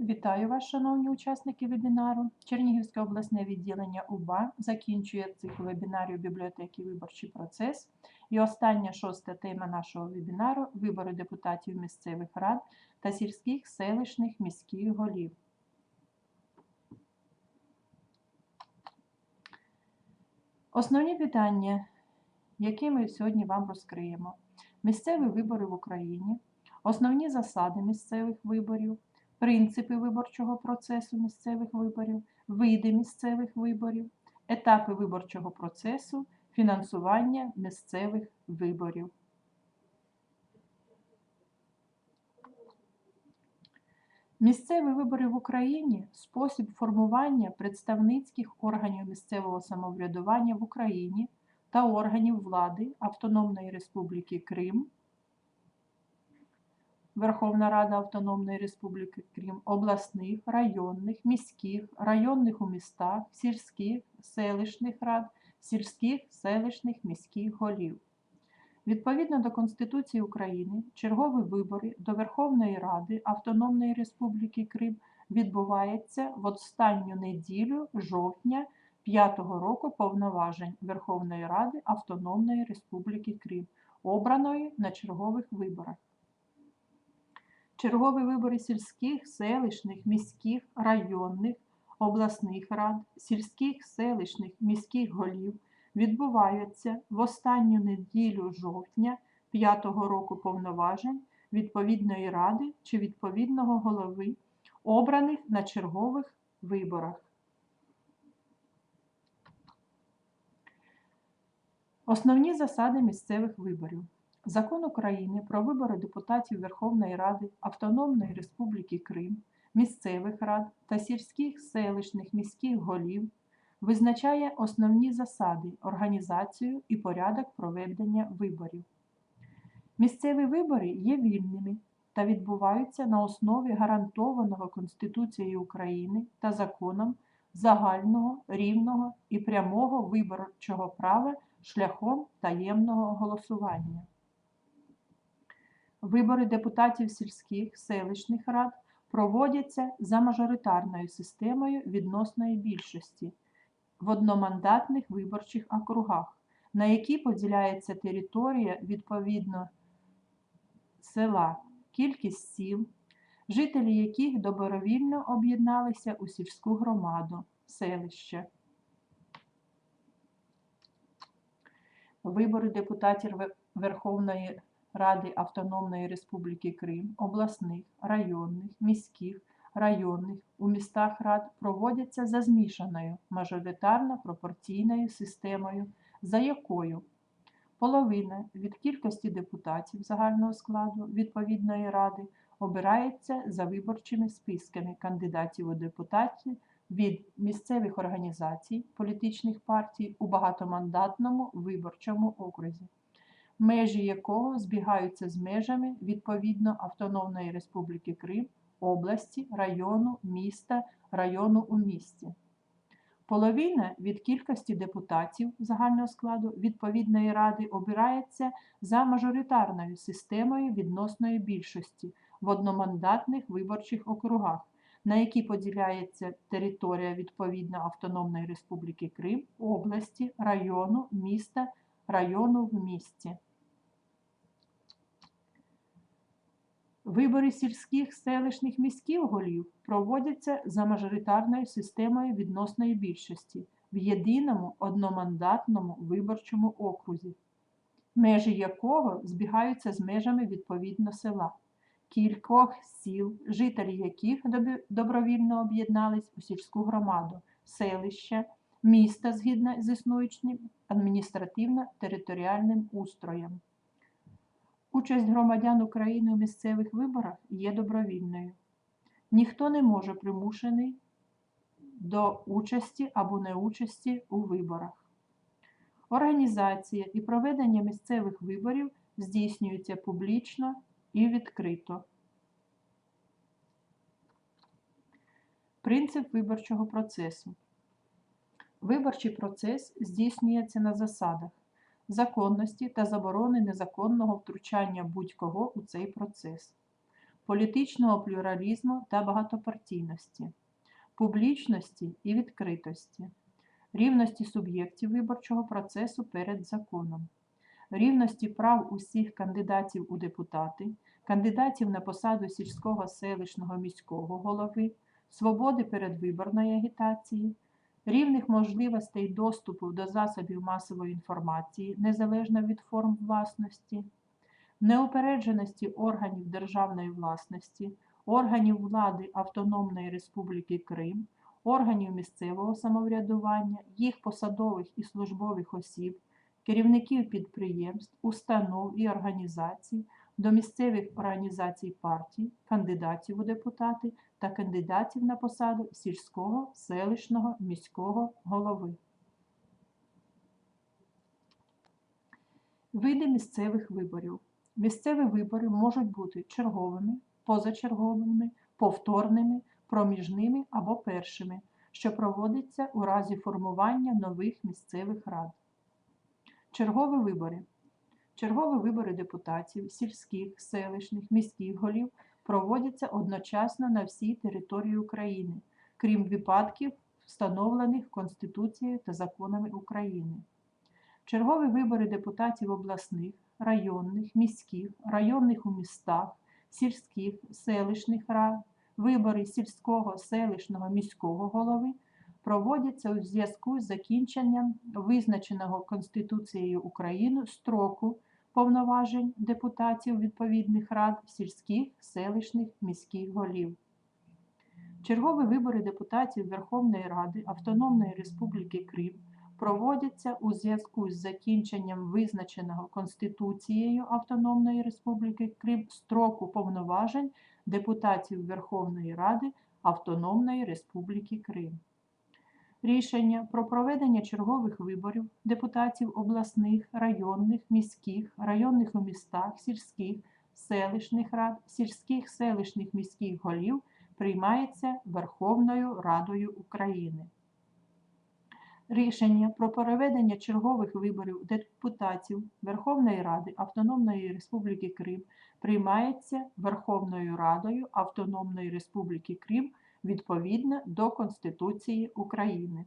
Вітаю вас, шановні учасники вебінару. Чернігівське обласне відділення УБА закінчує цикл вебінарів бібліотеки Виборчий процес. І остання шоста тема нашого вебінару вибори депутатів місцевих рад та сільських селищних міських голів. Основні питання, які ми сьогодні вам розкриємо: місцеві вибори в Україні, основні засади місцевих виборів, принципи виборчого процесу місцевих виборів, види місцевих виборів, етапи виборчого процесу, фінансування місцевих виборів. Місцеві вибори в Україні спосіб формування представницьких органів місцевого самоврядування в Україні та органів влади Автономної Республіки Крим, Верховна Рада Автономної Республіки Крим, обласних, районних, міських, районних у містах, сільських, селищних рад, сільських, селищних міських голів. Відповідно до Конституції України, чергові вибори до Верховної Ради Автономної Республіки Крим відбуваються в останню неділю жовтня 5-го року повноважень Верховної Ради Автономної Республіки Крим, обраної на чергових виборах. Чергові вибори сільських, селищних, міських, районних, обласних рад, сільських, селищних, міських голів відбуваються в останню неділю жовтня 5-го року повноважень відповідної ради чи відповідного голови, обраних на чергових виборах. Основні засади місцевих виборів. Закон України про вибори депутатів Верховної Ради Автономної Республіки Крим, місцевих рад та сільських селищних міських голів визначає основні засади, організацію і порядок проведення виборів. Місцеві вибори є вільними та відбуваються на основі гарантованого Конституцією України та законом загального, рівного і прямого виборчого права шляхом таємного голосування. Вибори депутатів сільських селищних рад проводяться за мажоритарною системою відносної більшості в одномандатних виборчих округах, на які поділяється територія відповідно села, кількість сіл, жителі яких добровільно об'єдналися у сільську громаду, селище. Вибори депутатів Верховної Ради Автономної Республіки Крим, обласних, районних, міських, районних у містах рад проводяться за змішаною мажоритарно-пропорційною системою, за якою половина від кількості депутатів загального складу відповідної ради обирається за виборчими списками кандидатів у депутати від місцевих організацій, політичних партій у багатомандатному виборчому окрузі межі якого збігаються з межами відповідно Автономної Республіки Крим, області, району, міста, району у місті. Половина від кількості депутатів загального складу відповідної ради обирається за мажоритарною системою відносної більшості в одномандатних виборчих округах, на які поділяється територія відповідно Автономної Республіки Крим, області, району, міста, району в місті. Вибори сільських, селищних міських голів проводяться за мажоритарною системою відносної більшості в єдиному одномандатному виборчому окрузі, межі якого збігаються з межами відповідно села, кількох сіл, жителі яких добровільно об'єднались у сільську громаду, селища, міста згідно з існуючим адміністративно-територіальним устроєм. Участь громадян України у місцевих виборах є добровільною. Ніхто не може примушений до участі або неучасті у виборах. Організація і проведення місцевих виборів здійснюється публічно і відкрито. Принцип виборчого процесу. Виборчий процес здійснюється на засадах законності та заборони незаконного втручання будь-кого у цей процес. політичного плюралізму та багатопартійності, публічності і відкритості, рівності суб'єктів виборчого процесу перед законом, рівності прав усіх кандидатів у депутати, кандидатів на посаду сільського селищного міського голови, свободи передвиборної агітації, рівних можливостей доступу до засобів масової інформації незалежно від форм власності, неупередженості органів державної власності, органів влади Автономної Республіки Крим, органів місцевого самоврядування, їх посадових і службових осіб, керівників підприємств, установ і організацій, до місцевих організацій партій, кандидатів у депутати та кандидатів на посаду сільського, селищного, міського голови. Види місцевих виборів. Місцеві вибори можуть бути черговими, позачерговими, повторними, проміжними або першими, що проводяться у разі формування нових місцевих рад. Чергові вибори. Чергові вибори депутатів, сільських, селищних, міських голів проводяться одночасно на всій території України, крім випадків, встановлених Конституцією та законами України. Чергові вибори депутатів обласних, районних, міських, районних у містах, сільських, селищних рад, вибори сільського, селищного, міського голови проводяться у зв'язку з закінченням визначеного Конституцією України строку повноважень депутатів відповідних рад сільських, селищних, міських голів. Чергові вибори депутатів Верховної Ради Автономної Республіки Крим проводяться у зв'язку з закінченням визначеного Конституцією Автономної Республіки Крим строку повноважень депутатів Верховної Ради Автономної Республіки Крим. Рішення про проведення чергових виборів депутатів обласних, районних, міських, районних у містах, сільських, селищних рад, сільських селищних міських голів приймається Верховною Радою України. Рішення про проведення чергових виборів депутатів Верховної Ради Автономної Республіки Крим приймається Верховною Радою Автономної Республіки Крим відповідно до Конституції України.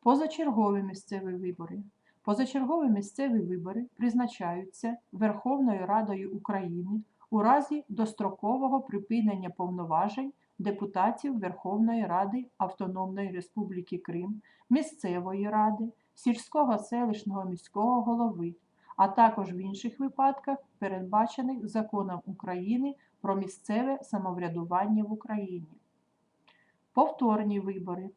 Позачергові місцеві вибори. Позачергові місцеві вибори призначаються Верховною Радою України у разі дострокового припинення повноважень депутатів Верховної Ради Автономної Республіки Крим, місцевої ради, сільського селищного міського голови, а також в інших випадках, передбачених законом України про місцеве самоврядування в Україні. Повторні вибори.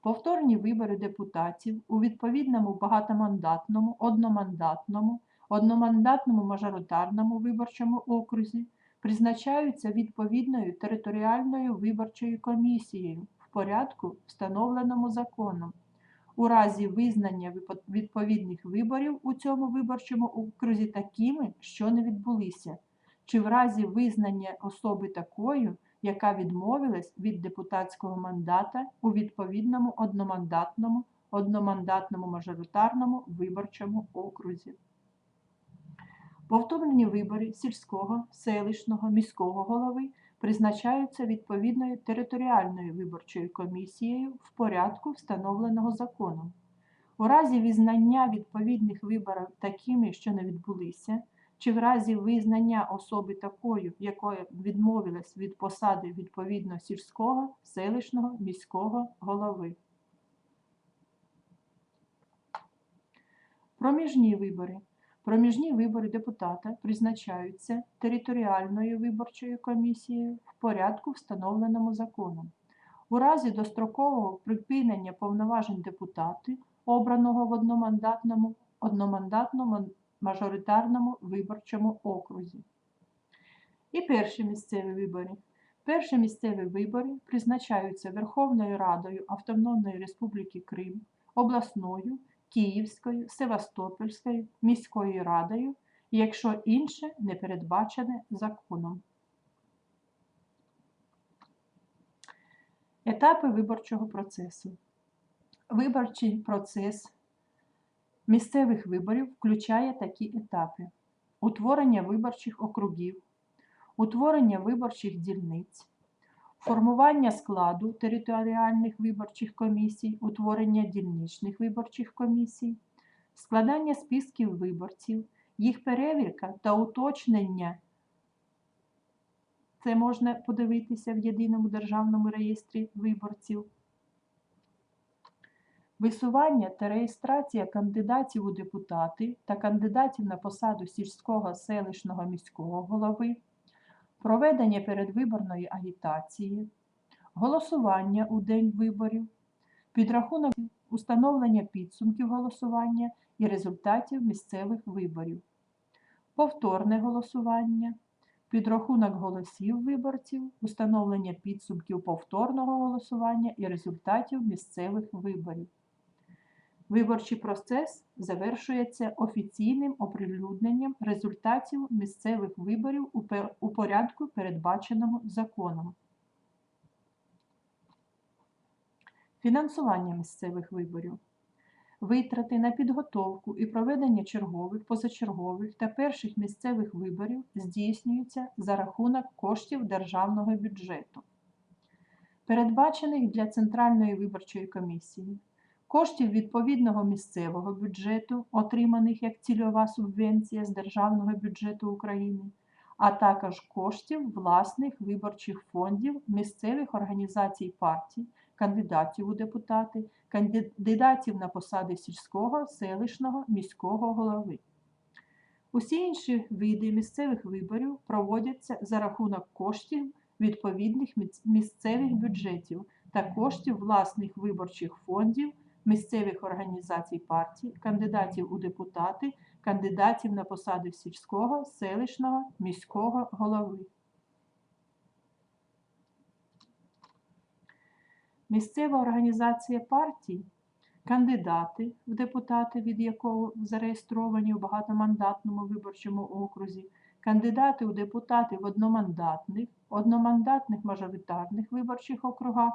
Повторні вибори депутатів у відповідному багатомандатному, одномандатному, одномандатному мажоритарному виборчому окрузі призначаються відповідною територіальною виборчою комісією в порядку, встановленому законом. У разі визнання відповідних виборів у цьому виборчому окрузі такими, що не відбулися, чи в разі визнання особи такою, яка відмовилась від депутатського мандата у відповідному одномандатному, одномандатному мажоритарному виборчому окрузі. Повторні вибори сільського, селищного, міського голови призначаються відповідною територіальною виборчою комісією в порядку, встановленого законом. У разі визнання відповідних виборів такими, що не відбулися, чи в разі визнання особи такою, якою відмовилась від посади відповідно сільського, селищного, міського голови. Проміжні вибори. Проміжні вибори депутата призначаються територіальною виборчою комісією в порядку, встановленому законом. У разі дострокового припинення повноважень депутата, обраного в одномандатному, одномандатному мажоритарному виборчому окрузі. І перші місцеві вибори. Перші місцеві вибори призначаються Верховною Радою Автономної Республіки Крим, обласною, Київською, Севастопольською, міською радою, якщо інше не передбачене законом. Етапи виборчого процесу. Виборчий процес місцевих виборів включає такі етапи: утворення виборчих округів, утворення виборчих дільниць, формування складу територіальних виборчих комісій, утворення дільничних виборчих комісій, складання списків виборців, їх перевірка та уточнення. Це можна подивитися в єдиному державному реєстрі виборців. Висування та реєстрація кандидатів у депутати та кандидатів на посаду сільського, селищного, міського голови, проведення передвиборної агітації, голосування у день виборів, підрахунок установлення підсумків голосування і результатів місцевих виборів, повторне голосування, підрахунок голосів виборців, установлення підсумків повторного голосування і результатів місцевих виборів. Виборчий процес завершується офіційним оприлюдненням результатів місцевих виборів у порядку, передбаченому законом. Фінансування місцевих виборів. Витрати на підготовку і проведення чергових, позачергових та перших місцевих виборів здійснюються за рахунок коштів державного бюджету, передбачених для Центральної виборчої комісії, коштів відповідного місцевого бюджету, отриманих як цільова субвенція з Державного бюджету України, а також коштів власних виборчих фондів місцевих організацій партій, кандидатів у депутати, кандидатів на посади сільського, селищного, міського голови. Усі інші види місцевих виборів проводяться за рахунок коштів відповідних місцевих бюджетів та коштів власних виборчих фондів, місцевих організацій партій, кандидатів у депутати, кандидатів на посади сільського, селищного, міського голови. Місцева організація партій, кандидати в депутати, від якого зареєстровані у багатомандатному виборчому окрузі, кандидати у депутати в одномандатних, одномандатних мажоритарних виборчих округах,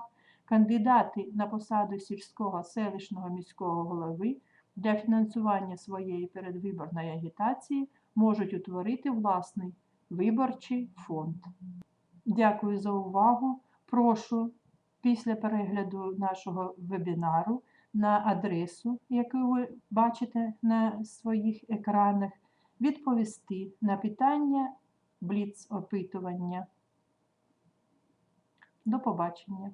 кандидати на посаду сільського, селищного, міського голови для фінансування своєї передвиборної агітації можуть утворити власний виборчий фонд. Дякую за увагу. Прошу після перегляду нашого вебінару на адресу, яку ви бачите на своїх екранах, відповісти на питання бліц опитування. До побачення.